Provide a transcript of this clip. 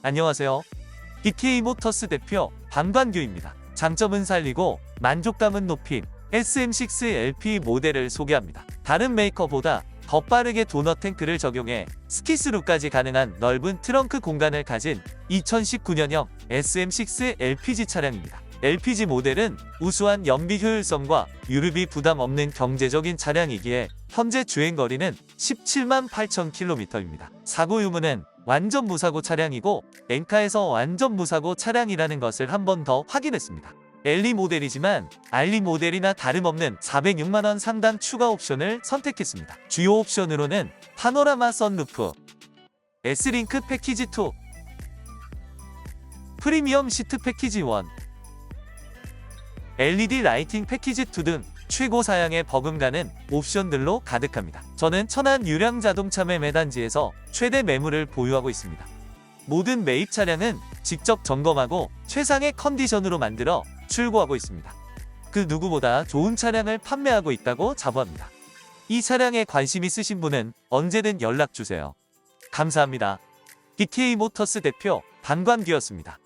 안녕하세요. BK 모터스 대표 방관규입니다. 장점은 살리고 만족감은 높인 SM6 LP 모델을 소개합니다. 다른 메이커보다 더 빠르게 도넛 탱크를 적용해 스키스루까지 가능한 넓은 트렁크 공간을 가진 2019년형 SM6 LPG 차량입니다. LPG 모델은 우수한 연비 효율성과 유류비 부담 없는 경제적인 차량이기에 현재 주행거리는 17만 8천 킬로미터입니다. 사고 유무는 완전 무사고 차량이고 엔카에서 완전 무사고 차량이라는 것을 한 번 더 확인했습니다. 엘리 모델이지만 알리 모델이나 다름없는 406만원 상당 추가 옵션을 선택했습니다. 주요 옵션으로는 파노라마 선루프, S링크 패키지 2, 프리미엄 시트 패키지 1, LED 라이팅 패키지 2 등 최고 사양에 버금가는 옵션들로 가득합니다. 저는 천안 유량 자동차 매매 단지에서 최대 매물을 보유하고 있습니다. 모든 매입 차량은 직접 점검하고 최상의 컨디션으로 만들어 출고하고 있습니다. 그 누구보다 좋은 차량을 판매하고 있다고 자부합니다. 이 차량에 관심 있으신 분은 언제든 연락 주세요. 감사합니다. BK 모터스 대표 반관기였습니다.